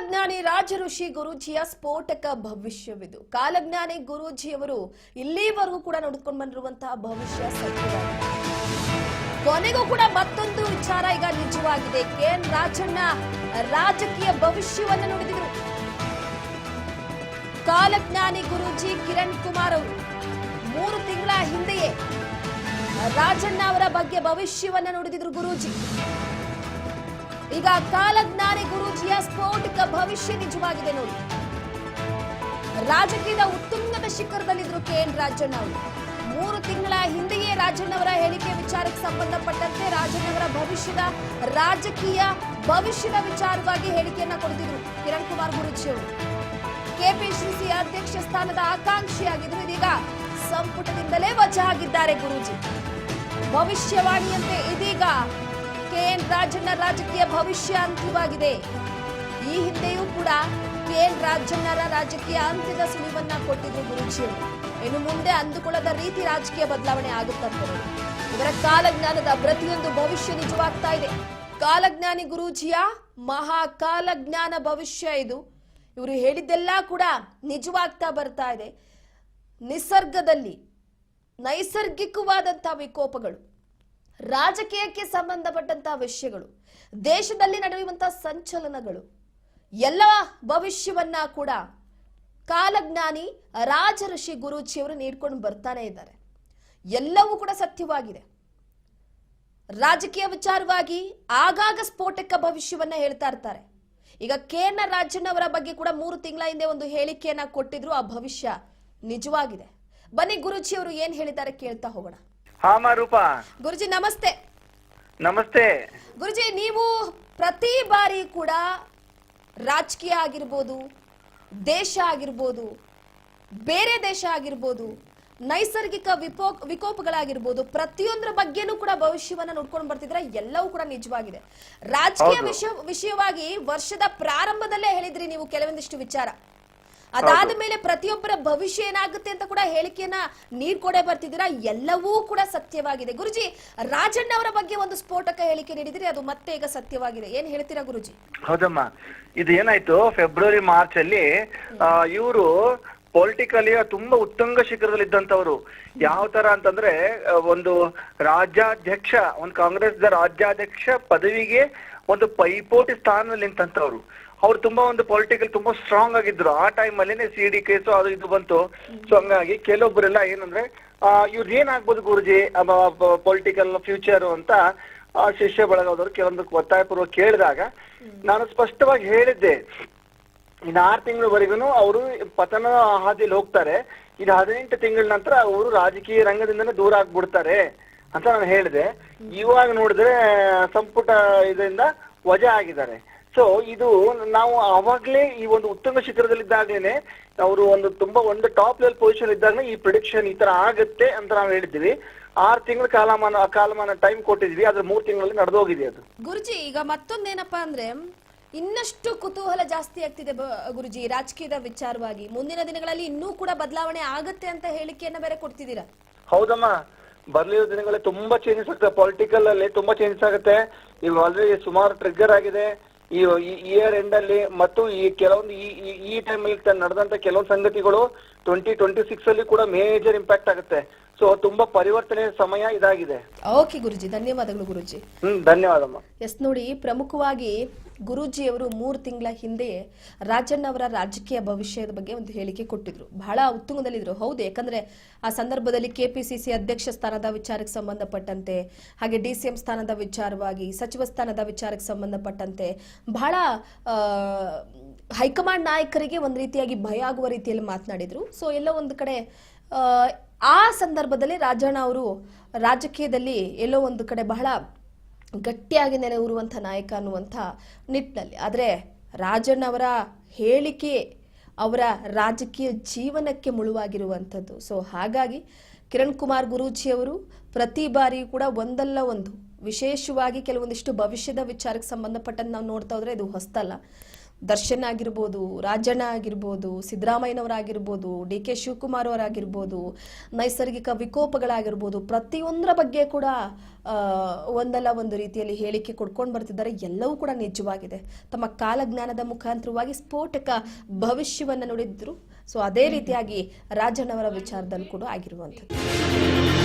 ಕಾಲಜ್ಞಾನಿ ರಾಜಋಷಿ ಗುರೂಜಿಯ ಸ್ಫೋಟಕ ಭವಿಷ್ಯವಿದು. ಕಾಲಜ್ಞಾನಿ ಗುರೂಜಿಯವರು ಇಲ್ಲಿವರೆಗೂ ಕೂಡ ನೋಡ್ಕೊಂಡು ಬಂದಿರುವಂತಹ ಭವಿಷ್ಯ ಕೊನೆಗೂ ಕೂಡ ಮತ್ತೊಂದು ವಿಚಾರ ಈಗ ನಿಜವಾಗಿದೆ. ಕೆ ಎನ್ ರಾಜಣ್ಣ ರಾಜಕೀಯ ಭವಿಷ್ಯವನ್ನ ನುಡಿದಿದ್ರು ಕಾಲಜ್ಞಾನಿ ಗುರೂಜಿ ಕಿರಣ್ ಕುಮಾರ್ ಅವರು ಮೂರು ತಿಂಗಳ ಹಿಂದೆಯೇ ರಾಜಣ್ಣ ಅವರ ಬಗ್ಗೆ ಭವಿಷ್ಯವನ್ನ ನುಡಿದಿದ್ರು ಗುರೂಜಿ. ಈಗ ಕಾಲಜ್ಞಾನಿ ಗುರೂಜಿಯ ಸ್ಫೋಟಕ ಭವಿಷ್ಯ ನಿಜವಾಗಿದೆ ನೋಡಿ. ರಾಜಕೀಯದ ಉತ್ತುಂಗದ ಶಿಖರದಲ್ಲಿದ್ರು ಕೆ ಎನ್ ರಾಜಣ್ಣ ಅವರು. ಮೂರು ತಿಂಗಳ ಹಿಂದೆಯೇ ರಾಜಣ್ಣವರ ಹೇಳಿಕೆ ವಿಚಾರಕ್ಕೆ ಸಂಬಂಧಪಟ್ಟಂತೆ ರಾಜಣ್ಣವರ ಭವಿಷ್ಯದ ರಾಜಕೀಯ ಭವಿಷ್ಯದ ವಿಚಾರವಾಗಿ ಹೇಳಿಕೆಯನ್ನ ಕೊಡ್ತಿದ್ರು ಕಿರಣ್ ಕುಮಾರ್ ಗುರುಜಿ ಅವರು. ಕೆಪಿಸಿಸಿ ಅಧ್ಯಕ್ಷ ಸ್ಥಾನದ ಆಕಾಂಕ್ಷಿಯಾಗಿದ್ರು. ಇದೀಗ ಸಂಪುಟದಿಂದಲೇ ವಜಾ ಆಗಿದ್ದಾರೆ ಗುರೂಜಿ. ಭವಿಷ್ಯವಾಣಿಯಂತೆ ಇದೀಗ ಕೆಎನ್ ರಾಜಣ್ಣ ರಾಜಕೀಯ ಭವಿಷ್ಯ ಅಂತ್ಯವಾಗಿದೆ. ಈ ಹಿಂದೆಯೂ ಕೂಡ ಕೆಎನ್ ರಾಜಣ್ಣರ ರಾಜಕೀಯ ಅಂತ್ಯದ ಸುಳಿವನ್ನ ಕೊಟ್ಟಿದ್ರು ಗುರುಜಿಯವರು ಇನ್ನು ಮುಂದೆ ಅಂದುಕೊಳ್ಳದ ರೀತಿ ರಾಜಕೀಯ ಬದಲಾವಣೆ ಆಗುತ್ತಂತೆ. ಇವರ ಕಾಲಜ್ಞಾನದ ಪ್ರತಿಯೊಂದು ಭವಿಷ್ಯ ನಿಜವಾಗ್ತಾ ಇದೆ. ಕಾಲಜ್ಞಾನಿ ಗುರೂಜಿಯ ಮಹಾ ಕಾಲಜ್ಞಾನ ಭವಿಷ್ಯ ಇದು. ಇವರು ಹೇಳಿದ್ದೆಲ್ಲ ಕೂಡ ನಿಜವಾಗ್ತಾ ಬರ್ತಾ ಇದೆ. ನಿಸರ್ಗದಲ್ಲಿ ನೈಸರ್ಗಿಕವಾದಂತಹ ವಿಕೋಪಗಳು. ರಾಜಕೀಯಕ್ಕೆ ಸಂಬಂಧಪಟ್ಟಂತಹ ವಿಷಯಗಳು, ದೇಶದಲ್ಲಿ ನಡೆಯುವಂತಹ ಸಂಚಲನಗಳು, ಎಲ್ಲ ಭವಿಷ್ಯವನ್ನ ಕೂಡ ಕಾಲಜ್ಞಾನಿ ರಾಜಋಷಿ ಗುರೂಜಿಯವರು ನೀಡ್ಕೊಂಡು ಬರ್ತಾನೆ ಇದ್ದಾರೆ. ಎಲ್ಲವೂ ಕೂಡ ಸತ್ಯವಾಗಿದೆ. ರಾಜಕೀಯ ವಿಚಾರವಾಗಿ ಆಗಾಗ ಸ್ಫೋಟಕ ಭವಿಷ್ಯವನ್ನ ಹೇಳ್ತಾ ಇರ್ತಾರೆ. ಈಗ ಕೆ ರಾಜಣ್ಣವರ ಬಗ್ಗೆ ಕೂಡ ಮೂರು ತಿಂಗಳ ಹಿಂದೆ ಒಂದು ಹೇಳಿಕೆಯನ್ನ ಕೊಟ್ಟಿದ್ರು, ಆ ಭವಿಷ್ಯ ನಿಜವಾಗಿದೆ. ಬನ್ನಿ ಗುರುಜಿಯವರು ಏನ್ ಹೇಳಿದ್ದಾರೆ ಕೇಳ್ತಾ ಹೋಗೋಣ. ಹಾ ಮಾ ರೂಪಾ. ಗುರುಜಿ ನಮಸ್ತೆ. ನಮಸ್ತೆ. ಗುರುಜಿ ನೀವು ಪ್ರತಿ ಬಾರಿ ಕೂಡ ರಾಜಕೀಯ ಆಗಿರ್ಬೋದು ದೇಶ ಆಗಿರ್ಬೋದು ಬೇರೆ ದೇಶ ಆಗಿರ್ಬೋದು ನೈಸರ್ಗಿಕ ವಿಪೋ ವಿಕೋಪಗಳಾಗಿರ್ಬೋದು ಪ್ರತಿಯೊಂದರ ಬಗ್ಗೆನೂ ಕೂಡ ಭವಿಷ್ಯವನ್ನ ನೋಡ್ಕೊಂಡು ಬರ್ತಿದ್ರೆ ಎಲ್ಲವೂ ಕೂಡ ನಿಜವಾಗಿದೆ. ರಾಜಕೀಯ. ವಿಷಯ ವಿಷಯವಾಗಿ ವರ್ಷದ ಪ್ರಾರಂಭದಲ್ಲೇ ಹೇಳಿದ್ರಿ ನೀವು ಕೆಲವೊಂದಿಷ್ಟು ವಿಚಾರ. ಅದಾದ ಮೇಲೆ ಪ್ರತಿಯೊಬ್ಬರ ಭವಿಷ್ಯ ಏನಾಗುತ್ತೆ ಅಂತ ಕೂಡ ಹೇಳಿಕೆಯನ್ನ ನೀಡ್ಕೊಡೆ ಬರ್ತಿದ್ದೀರಾ? ಎಲ್ಲವೂ ಕೂಡ ಸತ್ಯವಾಗಿದೆ. ಗುರುಜಿ ರಾಜಣ್ಣ ಅವರ ಬಗ್ಗೆ ಒಂದು ಸ್ಫೋಟಕ ಹೇಳಿಕೆ ನೀಡಿದ್ರೆ ಅದು ಮತ್ತೆ ಈಗ ಸತ್ಯವಾಗಿದೆ. ಏನ್ ಹೇಳ್ತೀರಾ ಗುರುಜಿ? ಹೌದಮ್ಮ. ಇದು ಏನಾಯ್ತು? ಫೆಬ್ರವರಿ ಮಾರ್ಚ್ ಅಲ್ಲಿ ಇವರು ಪೊಲಿಟಿಕಲಿ ತುಂಬಾ ಉತ್ತುಂಗ ಶಿಖರದಲ್ಲಿ ಇದ್ದಂತವ್ರು ಯಾವ ತರ ಅಂತಂದ್ರೆ ಒಂದು ರಾಜ್ಯಾಧ್ಯಕ್ಷ ಒಂದು ಕಾಂಗ್ರೆಸ್ ರಾಜ್ಯಾಧ್ಯಕ್ಷ ಪದವಿಗೆ ಒಂದು ಪೈಪೋಟಿ ಸ್ಥಾನದಲ್ಲಿ ನಿಂತಂತವ್ರು ಅವ್ರು ತುಂಬಾ ಒಂದು ಪೊಲಿಟಿಕಲ್ ತುಂಬಾ ಸ್ಟ್ರಾಂಗ್ ಆಗಿದ್ರು. ಆ ಟೈಮ್ ಅಲ್ಲೇನೆ ಸಿ ಡಿ ಕೇಸು ಅದು ಇದು ಬಂತು. ಸೊ ಹಂಗಾಗಿ ಕೆಲವೊಬ್ಬರೆಲ್ಲ ಏನಂದ್ರೆ ಇವ್ರು ಏನಾಗ್ಬೋದು ಗುರುಜಿ ಪೊಲಿಟಿಕಲ್ ಫ್ಯೂಚರ್ ಅಂತ, ಆ, ಶಿಷ್ಯ ಬಳಗದವರು ಕೆಲವೊಂದು ಒತ್ತಾಯಪೂರ್ವಕ ಕೇಳಿದಾಗ ನಾನು ಸ್ಪಷ್ಟವಾಗಿ ಹೇಳಿದ್ದೆ. ಇನ್ನು ಆರು ತಿಂಗಳವರೆಗೂ ಅವರು ಪತನ ಹಾದಿಯಲ್ಲಿ ಹೋಗ್ತಾರೆ. ಇದು ಹದಿನೆಂಟು ತಿಂಗಳ ನಂತರ ಅವರು ರಾಜಕೀಯ ರಂಗದಿಂದನೇ ದೂರ ಆಗ್ಬಿಡ್ತಾರೆ ಅಂತ ನಾನು ಹೇಳಿದೆ. ಇವಾಗ ನೋಡಿದ್ರೆ ಸಂಪುಟ ಇದರಿಂದ ವಜಾ ಆಗಿದ್ದಾರೆ. ಸೊ ಇದು ನಾವು ಅವಾಗ್ಲೇ ಈ ಒಂದು ಉತ್ತಮ ಶಿಖರದಲ್ಲಿದ್ದಾಗ್ಲೇನೆ ಅವರು ಒಂದು ತುಂಬಾ ಒಂದು ಟಾಪ್ ಲೆವೆಲ್ ಪೊಸಿಷನ್ ಇದ್ದಾಗ ಈ ಪ್ರಿಡಿಕ್ಷನ್ ಈ ತರ ಆಗತ್ತೆ ಅಂತ ನಾವು ಹೇಳಿದ್ವಿ ಆರು ತಿಂಗಳ ಕಾಲಮಾನ ಕಾಲಮಾನ ಟೈಮ್ ಕೊಟ್ಟಿದ್ವಿ ಅದ್ರ ಮೂರ್ ತಿಂಗಳಲ್ಲಿ ನಡೆದೋಗಿದೆ ಅದು. ಗುರುಜಿ ಈಗ ಮತ್ತೊಂದೇನಪ್ಪಾ ಅಂದ್ರೆ ಇನ್ನಷ್ಟು ಕುತೂಹಲ ಜಾಸ್ತಿ ಆಗ್ತಿದೆ ಗುರುಜಿ ರಾಜಕೀಯದ ವಿಚಾರವಾಗಿ. ಮುಂದಿನ ದಿನಗಳಲ್ಲಿ ಇನ್ನೂ ಕೂಡ ಬದಲಾವಣೆ ಆಗತ್ತೆ ಅಂತ ಹೇಳಿಕೆಯನ್ನ ಬೇರೆ ಕೊಡ್ತಿದ್ದೀರಾ? ಹೌದಮ್ಮ. ಬರ್ಲಿರೋ ದಿನಗಳಲ್ಲಿ ತುಂಬಾ ಚೇಂಜಸ್ ಆಗುತ್ತೆ ಪೊಲಿಟಿಕಲ್ ಅಲ್ಲಿ ತುಂಬಾ ಚೇಂಜಸ್ ಆಗುತ್ತೆ. ಈಗ ಆಲ್ರೆಡಿ ಸುಮಾರು ಟ್ರಿಗ್ಗರ್ ಆಗಿದೆ. ಈ ಇಯರ್ ಎಂಡ್ ಅಲ್ಲಿ ಮತ್ತು ಈ ಕೆಲವೊಂದು ಈ ಈ- ಈ ಟೈಮ್ ಅಲ್ಲಿ ನಡೆದಂತ ಕೆಲವೊಂದು ಸಂಗತಿಗಳು ಟ್ವೆಂಟಿ ಟ್ವೆಂಟಿ ಸಿಕ್ಸ್ ಅಲ್ಲಿ ಕೂಡ ಮೇಜರ್ ಇಂಪ್ಯಾಕ್ಟ್ ಆಗುತ್ತೆ. ಸೊ ತುಂಬಾ ಪರಿವರ್ತನೆ ಸಮಯ ಇದಾಗಿದೆ. ಓಕೆ ಗುರುಜಿ. ಧನ್ಯವಾದಗಳು ಗುರುಜಿ. ಹ್ಮ್ ಧನ್ಯವಾದಮ್ಮ. ಎಸ್ ನೋಡಿ ಪ್ರಮುಖವಾಗಿ ಗುರೂಜಿಯವರು ಮೂರು ತಿಂಗಳ ಹಿಂದೆಯೇ ರಾಜಣ್ಣ ಅವರ ರಾಜಕೀಯ ಭವಿಷ್ಯದ ಬಗ್ಗೆ ಒಂದು ಹೇಳಿಕೆ ಕೊಟ್ಟಿದ್ರು. ಬಹಳ ಉತ್ತುಂಗದಲ್ಲಿದ್ರು. ಹೌದು ಯಾಕಂದ್ರೆ ಆ ಸಂದರ್ಭದಲ್ಲಿ ಕೆಪಿಸಿಸಿ ಅಧ್ಯಕ್ಷ ಸ್ಥಾನದ ವಿಚಾರಕ್ಕೆ ಸಂಬಂಧಪಟ್ಟಂತೆ ಹಾಗೆ ಡಿ ಸಿ ಎಂ ಸ್ಥಾನದ ವಿಚಾರವಾಗಿ ಸಚಿವ ಸ್ಥಾನದ ವಿಚಾರಕ್ಕೆ ಸಂಬಂಧಪಟ್ಟಂತೆ ಬಹಳ ಹೈಕಮಾಂಡ್ ನಾಯಕರಿಗೆ ಒಂದು ರೀತಿಯಾಗಿ ಭಯ ಆಗುವ ರೀತಿಯಲ್ಲಿ ಮಾತನಾಡಿದ್ರು. ಸೊ ಎಲ್ಲ ಒಂದು ಕಡೆ ಆ, ಸಂದರ್ಭದಲ್ಲಿ ರಾಜಣ್ಣ ಅವರು ರಾಜಕೀಯದಲ್ಲಿ ಎಲ್ಲೋ ಒಂದು ಕಡೆ ಬಹಳ ಗಟ್ಟಿಯಾಗಿ ನೆಲೆ ಊರುವಂಥ ನಾಯಕ ಅನ್ನುವಂಥ ನಿಟ್ಟಿನಲ್ಲಿ. ಆದರೆ ರಾಜಣ್ಣ ಅವರ ಹೇಳಿಕೆ ಅವರ ರಾಜಕೀಯ ಜೀವನಕ್ಕೆ ಮುಳುವಾಗಿರುವಂಥದ್ದು. ಸೊ ಹಾಗಾಗಿ ಕಿರಣ್ ಕುಮಾರ್ ಗುರೂಜಿಯವರು ಪ್ರತಿ ಬಾರಿಯೂ ಕೂಡ ಒಂದಲ್ಲ ಒಂದು ವಿಶೇಷವಾಗಿ ಕೆಲವೊಂದಿಷ್ಟು ಭವಿಷ್ಯದ ವಿಚಾರಕ್ಕೆ ಸಂಬಂಧಪಟ್ಟಂತೆ ನಾವು ನೋಡ್ತಾ ಹೋದ್ರೆ ಇದು ಹೊಸ್ತಲ್ಲ. ದರ್ಶನ್ ಆಗಿರ್ಬೋದು, ರಾಜಣ್ಣ ಆಗಿರ್ಬೋದು, ಸಿದ್ದರಾಮಯ್ಯನವರಾಗಿರ್ಬೋದು, ಡಿ ಕೆ ಶಿವಕುಮಾರ್ ಅವರಾಗಿರ್ಬೋದು, ನೈಸರ್ಗಿಕ ವಿಕೋಪಗಳಾಗಿರ್ಬೋದು, ಪ್ರತಿಯೊಂದರ ಬಗ್ಗೆ ಕೂಡ ಒಂದಲ್ಲ ಒಂದು ರೀತಿಯಲ್ಲಿ ಹೇಳಿಕೆ ಕೊಡ್ಕೊಂಡು ಬರ್ತಿದ್ದಾರೆ. ಎಲ್ಲವೂ ಕೂಡ ನಿಜವಾಗಿದೆ. ತಮ್ಮ ಕಾಲಜ್ಞಾನದ ಮುಖಾಂತರವಾಗಿ ಸ್ಫೋಟಕ ಭವಿಷ್ಯವನ್ನು ನುಡಿದ್ರು. ಸೊ ಅದೇ ರೀತಿಯಾಗಿ ರಾಜಣ್ಣವರ ವಿಚಾರದಲ್ಲಿ ಕೂಡ ಆಗಿರುವಂಥದ್ದು.